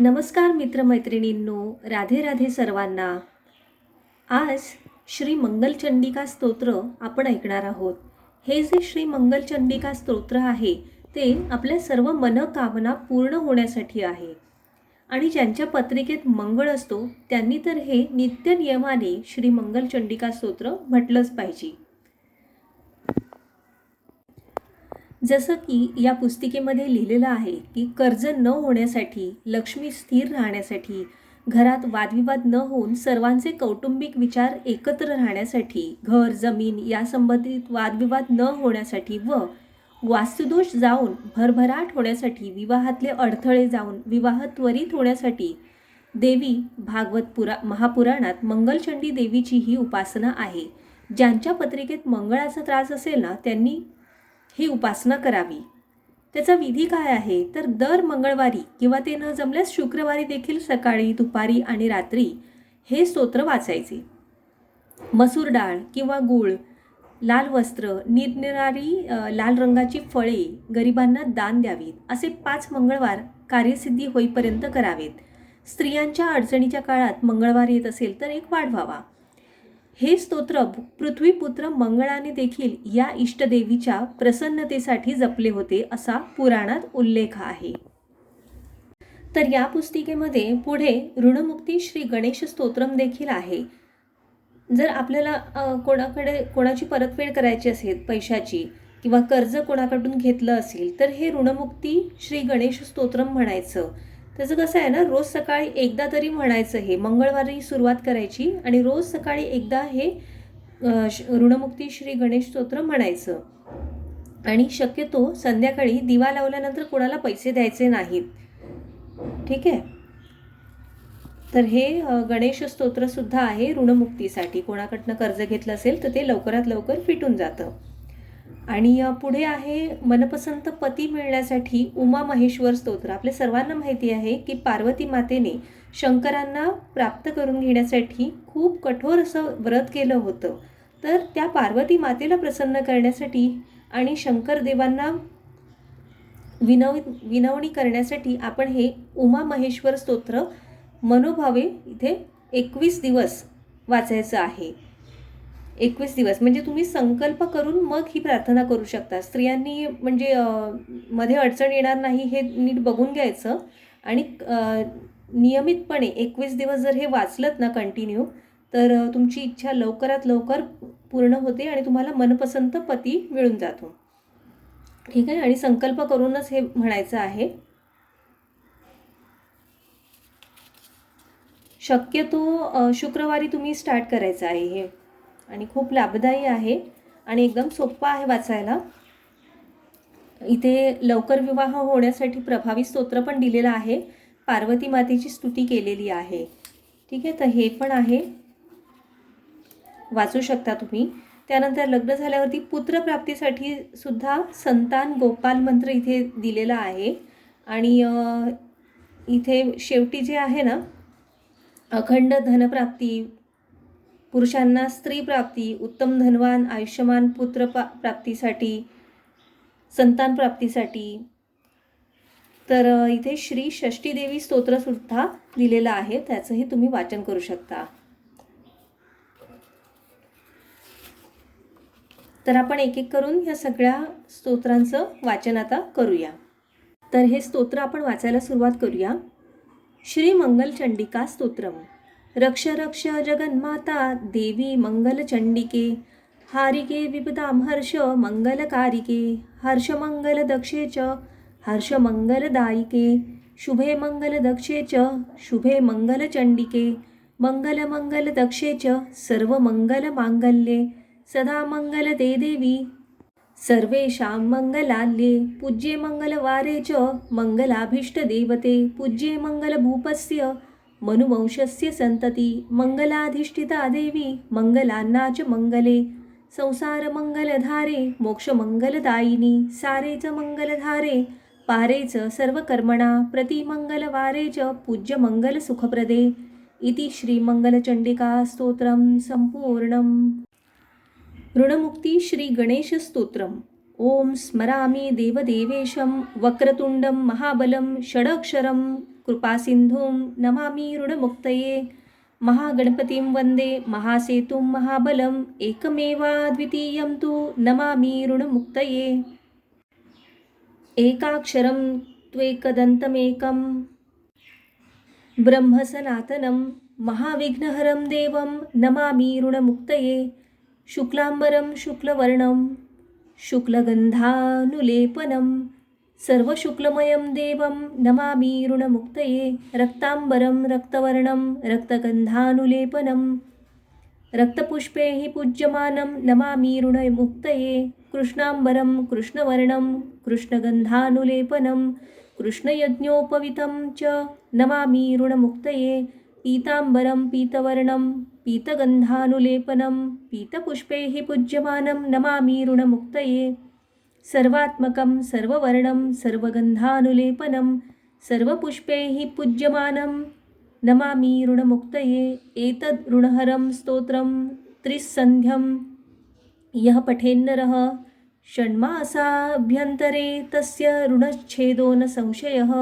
नमस्कार मित्रमैत्रिणींनो राधे राधे सर्वांना. आज श्री मंगलचंडिका स्तोत्र आपण ऐकणार आहोत. हे जे श्री मंगलचंडिका स्तोत्र आहे ते आपल्या सर्व मनकामना पूर्ण होण्यासाठी आहे. आणि ज्यांच्या पत्रिकेत मंगळ असतो त्यांनी तर हे नित्य नियमाने श्री मंगलचंडिका स्तोत्र म्हटलंच पाहिजे. जसं की या पुस्तिकेमध्ये लिहिलेलं आहे की कर्ज न होण्यासाठी लक्ष्मी स्थिर राहण्यासाठी घरात वादविवाद न होऊन सर्वांचे कौटुंबिक विचार एकत्र राहण्यासाठी घर जमीन यासंबंधित वादविवाद न होण्यासाठी व वास्तुदोष जाऊन भरभराट होण्यासाठी विवाहातले अडथळे जाऊन विवाह त्वरित होण्यासाठी देवी भागवत पुरा महापुराणात मंगलचंडी देवीची ही उपासना आहे. ज्यांच्या पत्रिकेत मंगळाचा त्रास असेल ना त्यांनी ही उपासना करावी. त्याचा विधी काय आहे? तर दर मंगळवारी किंवा ते न जमल्यास शुक्रवारी देखील सकाळी दुपारी आणि रात्री हे स्तोत्र वाचायचे. मसूर डाळ किंवा गूळ लाल वस्त्र निरनिराळी लाल रंगाची फळे गरिबांना दान द्यावीत. असे पाच मंगळवार कार्यसिद्धी होईपर्यंत करावेत. स्त्रियांच्या अडचणीच्या काळात मंगळवार येत असेल तर एक वाढवावा. हे स्तोत्र पृथ्वीपुत्र मंगळाने देखील या इष्टदेवीच्या प्रसन्नतेसाठी जपले होते असा पुराणात उल्लेख आहे. तर या पुस्तिकेमध्ये पुढे ऋणमुक्ती श्री गणेश स्तोत्रम देखील आहे. जर आपल्याला कोणाकडे कोणाची परतफेड करायची असेल पैशाची किंवा कर्ज कोणाकडून घेतलं असेल तर हे ऋणमुक्ती श्री गणेश स्तोत्रम म्हणायचं. त्याचं कसं आहे ना रोज सकाळी एकदा तरी म्हणायचं हे. मंगळवारी सुरुवात करायची आणि रोज सकाळी एकदा हे श- ऋणमुक्ती श्री गणेश स्तोत्र म्हणायचं. आणि शक्यतो संध्याकाळी दिवा लावल्यानंतर कोणाला पैसे द्यायचे नाहीत. ठीक आहे? तर हे गणेश स्तोत्रसुद्धा आहे ऋणमुक्तीसाठी. कोणाकडनं कर्ज घेतलं असेल तर ते लवकरात लवकर फिटून जातं. आणि पुढे आहे मनपसंत पती मिळण्यासाठी उमा महेश्वर स्तोत्र. आपल्या सर्वांना माहिती आहे की पार्वती मातेने शंकरांना प्राप्त करून घेण्यासाठी खूप कठोर असं व्रत केलं होतं. तर त्या पार्वती मातेला प्रसन्न करण्यासाठी आणि शंकर देवांना विनव विनवणी करण्यासाठी आपण हे उमा महेश्वर स्तोत्र मनोभावे इथे एकवीस दिवस वाचायचं आहे. एकवीस दिवस. म्हणजे तुम्ही संकल्प करून मग ही प्रार्थना करू शकता. स्त्रियांनी म्हणजे मध्ये अडचण येणार नाही हे नीट बघून घ्यायचं. आणि नियमितपणे एकवीस दिवस जर हे वाचलत ना कंटिन्यू तर तुमची इच्छा लवकरात लवकर पूर्ण होते आणि तुम्हाला मनपसंत पती मिळून जातो. ठीक आहे? आणि संकल्प करूनच हे म्हणायचं आहे. शक्यतो शुक्रवारी तुम्ही स्टार्ट करायचं आहे हे. आणि खूप लाभदायी आहे आणि एकदम सोप्पा आहे वाचायला. इथे लवकर विवाह होण्यासाठी प्रभावी स्तोत्र पण दिलेलं आहे. पार्वती मातेची स्तुती केलेली आहे. ठीक आहे तर हे पण आहे. वाचू शकता तुम्ही. त्यानंतर लग्न झाल्यावरती पुत्रप्राप्तीसाठी सुद्धा संतान गोपाल मंत्र इथे दिलेला आहे. आणि इथे शेवटी जे आहे ना अखंड धनप्राप्ती पुरुषांना स्त्री प्राप्ती उत्तम धनवान आयुष्यमान पुत्र प्राप्तीसाठी संतान प्राप्तीसाठी. तर इथे श्री षष्टीदेवी स्तोत्रसुद्धा दिलेलं आहे. त्याचंही तुम्ही वाचन करू शकता. तर आपण एक एक करून ह्या सगळ्या स्तोत्रांचं वाचन आता करूया. तर हे स्तोत्र आपण वाचायला सुरुवात करूया. श्री मंगलचंडिका स्तोत्रम. रक्ष रक्ष जगन्माता देवी मंगलचंडिके। हारिके विपदां हर्ष मंगलकारिके। हर्षमङ्गलदक्षे च। हर्षमंगलदायिके शुभे मंगलदक्षे च। शुभे मंगलचंडिके मंगलमंगलदक्षे च। सर्वमङ्गलमाङ्गल्ये सदा मंगलदे देवी। सर्वेषां मङ्गलाल्ये पूज्ये मङ्गलवारे च। मङ्गलाभीष्टदेवते पूज्ये मङ्गलभूपस्य मनुवंशस्य सन्तति मङ्गलाधिष्ठिता देवी मङ्गलान्ना च मङ्गले संसारमङ्गलधारे मोक्षमङ्गलदायिनी सारे च मङ्गलधारे पारे च सर्वकर्मणा प्रतिमङ्गलवारे च पूज्यमङ्गलसुखप्रदे इति श्रीमङ्गलचण्डिकास्तोत्रं सम्पूर्णम्। ऋणमुक्ती श्री गणेश स्तोत्रम ओम स्मरामि देवदेवेशं वक्रतुण्डं महाबलं षडक्षरं कृपासिन्धुं नमामि ऋणमुक्तये। महागणपतिं वन्दे महासेतुं महाबलम् एकमेवाद्वितीयं तु नमामि ऋणमुक्तये। एकाक्षरं त्वेकदन्तमेकं। ब्रह्मसनातनं महाविघ्नहरं देवं नमामि ऋणमुक्तये। शुक्लाम्बरं शुक्लवर्णं शुक्लगन्धानुलेपनं सर्वशुक्लमयं देवं नमामि ऋणमुक्तये रक्ताम्बरं रक्तवर्णं रक्तगन्धानुलेपनं। रक्तपुष्पैः पूज्यमानं नमामि ऋणमुक्तये कृष्णाम्बरं कृष्णवर्णं कृष्णगन्धानुलेपनं कृष्णयज्ञोपवितं च नमामि ऋणमुक्तये पीताम्बरं पीतवर्णं पीतगन्धानुलेपनं पीतपुष्पैः पूज्यमानं नमामि ऋणमुक्तये। सर्वात्मकं सर्ववर्णं सर्वगन्धानुलेपनं सर्वपुष्पैः पूज्यमानं। नमामि ऋणमुक्तये एतद् ऋणहरं स्तोत्रं त्रिस्सन्ध्यं। यः पठेन्नरः षण्मासाभ्यन्तरे तस्य ऋणच्छेदो न संशयः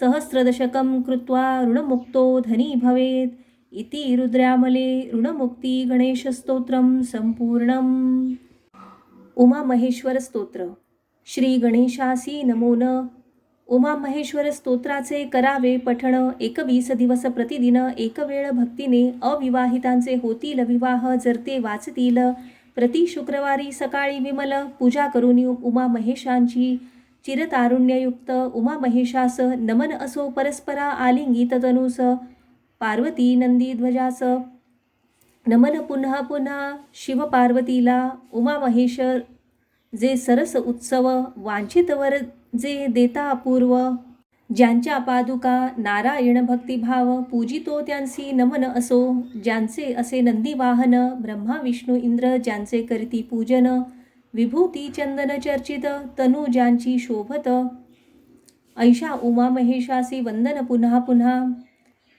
सहस्रदशकं कृत्वा ऋणमुक्तो धनी भवेत्। इति रुद्रामले ऋणमुक्तिगणेशस्तोत्रं सम्पूर्णम्। उमामहेश्वर स्तोत्र. श्री गणेशासी नमो न उमामहेश्वर स्तोत्राचे करावे पठण एकवीस दिवस प्रतिदिन एकवेळ भक्तीने अविवाहितांचे होतील विवाह जर ते वाचतील. प्रति शुक्रवारी सकाळी विमल पूजा करून उमा महेशांची चिरतारुण्ययुक्त उमा महेशास नमन असो परस्परा आलिंगित तनुस पार्वती नंदी ध्वजास नमन पुन्हा पुन्हा शिवपार्वतीला महेश्वर जे सरस उत्सव वांछितवर जे देता अपूर्व ज्यांच्या पादुका नारायण भक्तिभाव पूजितो त्यांसी नमन असो ज्यांचे असे नंदीवाहन ब्रह्मा विष्णू इंद्र ज्यांचे करिती पूजन विभूती चंदन चर्चित तनु ज्यांची शोभत ऐशा उमा महेशासी वंदन पुन्हा पुन्हा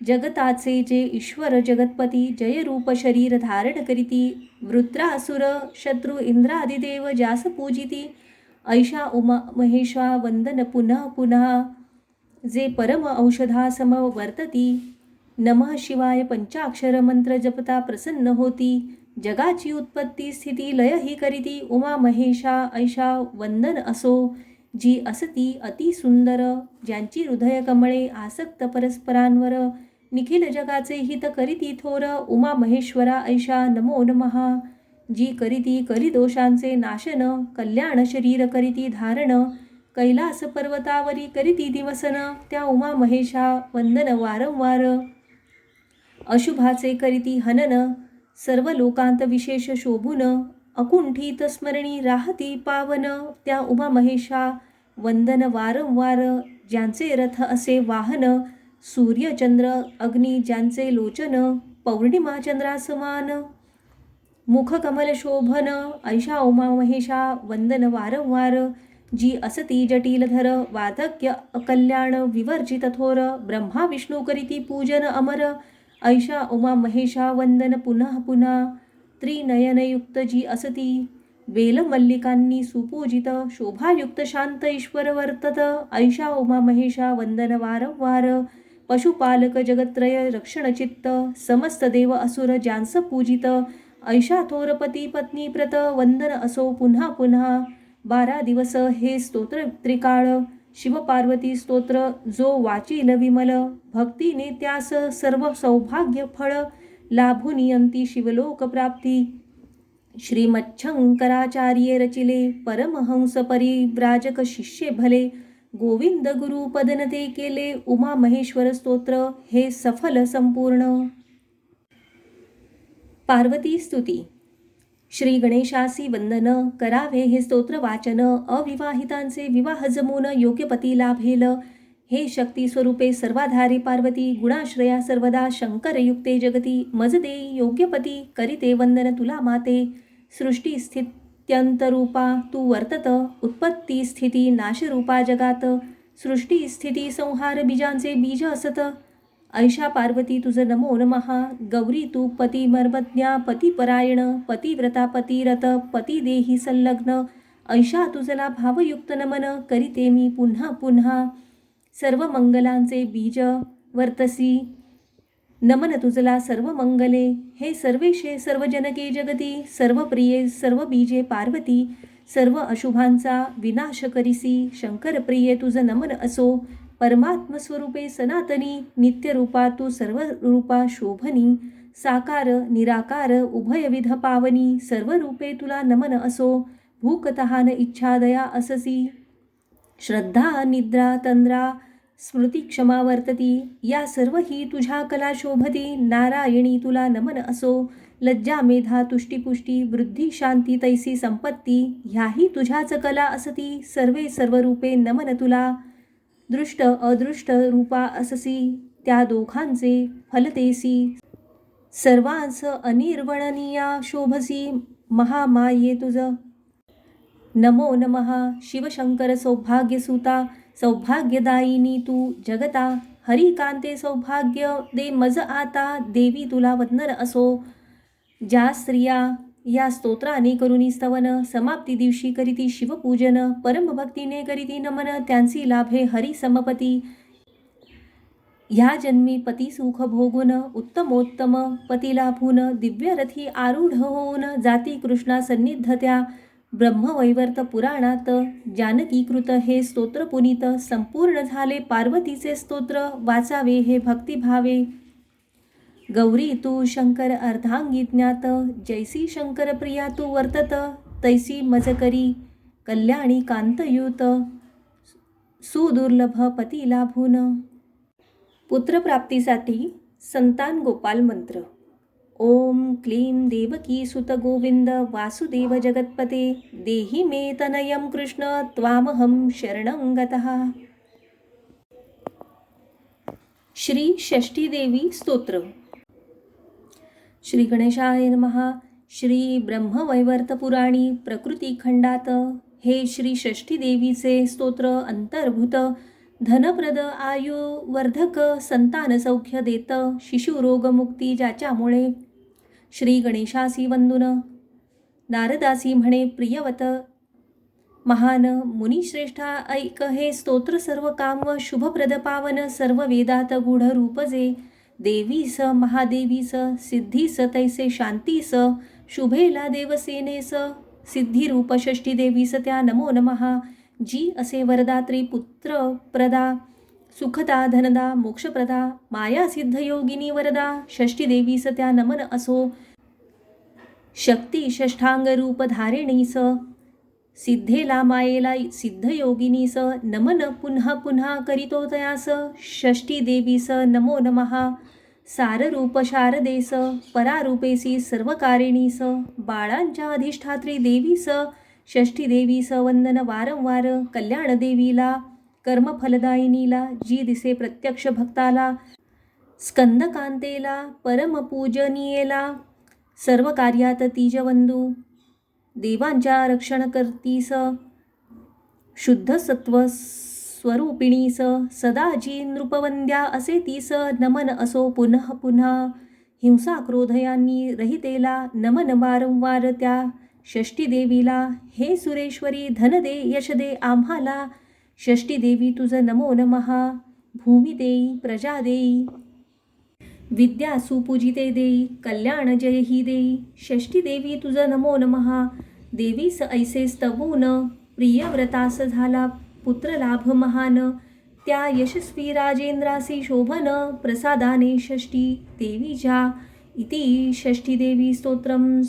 जगताचे जे ईश्वर जगतपती जयरूप शरीर धारण करीती वृत्रासुर शत्रू इंद्रादिदेव जास पूजिती ऐशा उमा महेशा वंदन पुन्हा पुन्हा जे परम औषधासम वर्तती नमः शिवाय पंचाक्षर मंत्र जपता प्रसन्न होती जगाची उत्पत्ती स्थिती लय ही करीती उमा महेशा ऐशा वंदन असो जी असती अति सुंदर ज्यांची हृदय कमळे आसक्त परस्परांवर निखिल जगाचे हित करीती थोर उमा महेश्वरा ऐशा नमो नमहा. जी करीती कलिदोषांचे नाशन कल्याण शरीर करीती धारण कैलास पर्वतावरी करीती दिवसन त्या उमा महेशा वंदन वारंवार. अशुभाचे करीती हनन सर्व लोकांत विशेष शोभून अकुंठित स्मरणी राहती पावन त्या उमा महेशा वंदन वारंवार. ज्यांचे रथ असे वाहन सूर्यचंद्र अग्नी ज्यांचे लोचन पौर्णिमा चंद्रासमान. मुखकमल शोभन ऐशा उमा महेशा वंदन वारंवार. जी असती जटिलधर वाधक्य अकल्याण विवर्जित थोर. ब्रह्मा विष्णू करीती पूजन अमर. ऐशा उमा महेशा वंदन पुन्हा पुन्हा त्रिनयनयुक्त जी असती वेलमल्लिकांनी सुपूजित. शोभायुक्त शांत ईश्वर वर्तत. ऐशा उमा महेशा वंदन वारंवार. पशुपालक जगत्रय रक्षणचित्त समस्त देव असुर ज्यांस पूजित ऐशा थोरपती पत्नी प्रत वंदन असो पुन्हा पुन्हा. बारा दिवस हे स्तोत्र त्रिकाळ शिवपार्वती स्तोत्र जो वाचील विमल. भक्तीने त्यास सर्व सौभाग्य फळ लाभुनियंती शिवलोक प्राप्ती. श्रीमच्छंकराचार्ये रचिले परमहंस परिव्राजक शिष्ये भले. गोविंद गुरु पदनते केले उमा महेश्वर स्तोत्र हे सफल संपूर्ण. पार्वती स्तुती. श्री गणेशासी वंदन करावे हे स्तोत्र वाचन अविवाहितांचे विवाह जमून योग्य पती लाभेल. हे शक्ती स्वरूपे सर्वाधारी पार्वती गुणाश्रया सर्वदा शंकरयुक्ते जगती मजदे योग्यपती करिते वंदन तुला माते. सृष्टी स्थित्यंतरूपा तू वर्तत उत्पत्ती स्थिती नाशरूपा जगात सृष्टी स्थिती संहार बीजांचे बीज असत. ऐशा पार्वती तुझं नमो नमहा गौरी तू पती मर्मज्ञा पतिपरायण पतिव्रता पतिरत पती देही संलग्न. ऐशा तुझला भावयुक्त नमन करीते मी पुन्हा पुन्हा. सर्व मंगलांचे बीज वर्तसी नमन तुझला सर्व मंगले. हे सर्वेशे सर्व जनके जगती सर्व प्रिये सर्व बीजे पार्वती सर्व अशुभांचा विनाश करिसी. शंकर प्रिये तुझं नमन असो. परमात्मस्वरूपे सनातनी नित्यरूपा तू सर्व रूपा शोभनी. साकार निराकार उभयविध पावनी सर्व रूपे तुला नमन असो. भूकतहान इच्छादया अससी. श्रद्धा निद्रा तंद्रा स्मृती क्षमा वर्तती. या सर्व ही तुझ्या कला शोभती नारायणी तुला नमन असो. लज्जा मेधा तुष्टीपुष्टी वृद्धी शांती तैसी संपत्ती ह्याही तुझ्याच कला असती. सर्वे सर्व रूपे नमन तुला. दृष्ट अदृष्ट रूपा अससी. त्या दोघांचे फलतेसी सर्वांस अनिर्वणनीया शोभसी. महामाये तुझ. नमो नमः. शिवशंकर सौभाग्यसुता. सौभाग्यदायिनी तू जगता. हरिकांते सौभाग्य दे मज आता. देवी तुला वंदन असो. ज्या स्त्रिया या स्तोत्राने करुनी स्तवन समाप्ती दिवशी करीती शिवपूजन परमभक्तीने करीती नमन त्यांची लाभे हरी समपती ह्या जन्मी पती सुख भोगून उत्तमोत्तम पती लाभून दिव्यरथी आरूढ होऊन जाती कृष्णा सन्निध त्या ब्रह्मवैवर्त पुराणात जानकीकृत हे स्तोत्र पुनीत संपूर्ण झाले पार्वतीचे स्तोत्र वाचावे हे भक्तिभावे. गौरी तू शंकर अर्धांगी ज्ञात जैसी शंकर प्रिया तू वर्तत तैसी मजकरी कल्याणी कांतयुत सुदुर्लभ पती लाभून. पुत्रप्राप्तीसाठी संतान गोपाल मंत्र. ओम क्लीं देवकी सुत वासुदेव जगत्पते। देहि मे तनयं कृष्ण त्वामहं शरणं गतः। श्री षष्ठीदेवी स्तोत्र श्री गणेशाय महा श्री ब्रह्मवैवर्तपुराणी प्रकृतीखंडात हे श्री षष्ठीदेवीचे स्तोत्र अंतर्भूत। धनप्रद आयुवर्धक संतान सौख्य देत। शिशुरोगमुक्ती ज्याच्यामुळे श्री गणेशासी वंदुन। नारदासी म्हणे प्रियवत। महान मुनिश्रेष्ठा ऐक हे स्तोत्र सर्व काम। व शुभप्रद पावन सर्व वेदात गूढ रूपजे। देवीस महादेवीस सिद्धीस तैसे शांतीस। शुभेला देवसेनेस। सिद्धिरूप षष्ठी स त्या नमो नमहा जी असे वरदात्री पुत्र प्रदा। सुखदा धनदा मोक्षप्रदा माया सिद्ध योगिनी वरदा षष्ठी देवीस त्या नमन असो। शक्ती षष्ठांग रूप सिद्धेला मायेला सिद्ध स। नमन पुन्हा पुन्हा करितो तयास षष्ठीदेवी स नमो नमहा साररूप शारदे स। परारूपेसी स। बाळांच्या अधिष्ठात्री देवीस षष्ठी स वंदन वारंवार। कल्याण देवीला कर्मफलदायिनीला जी दिसे प्रत्यक्ष भक्ताला स्कंदकांतेला परमपूजनीयेला सर्व कार्यात तीजवंदू देवांच्या रक्षण करतीस शुद्ध सत्व स्वरूपिणीस सदा जी नृपवंद्या असे तीस नमन असो पुनः पुन्हा हिंसा क्रोधयांनी रहितेला नमन वारंवार त्या षष्ठी देवीला हे सुरेश्वरी धन दे यश दे आम्हाला षष्टी देवी तुझं नमो नमहा भूमी देई प्रजा देई. विद्या सुपूजिते देई कल्याण जय ही देई. षष्टी देवी तुझं नमो नमहा देवीस ऐसे स्तवून प्रियव्रतास झाला पुत्रलाभ महान. त्या यशस्वी राजेंद्रासी शोभन प्रसादाने षष्ठी देवीच्या इति षष्ठी देवी स्तोत्रम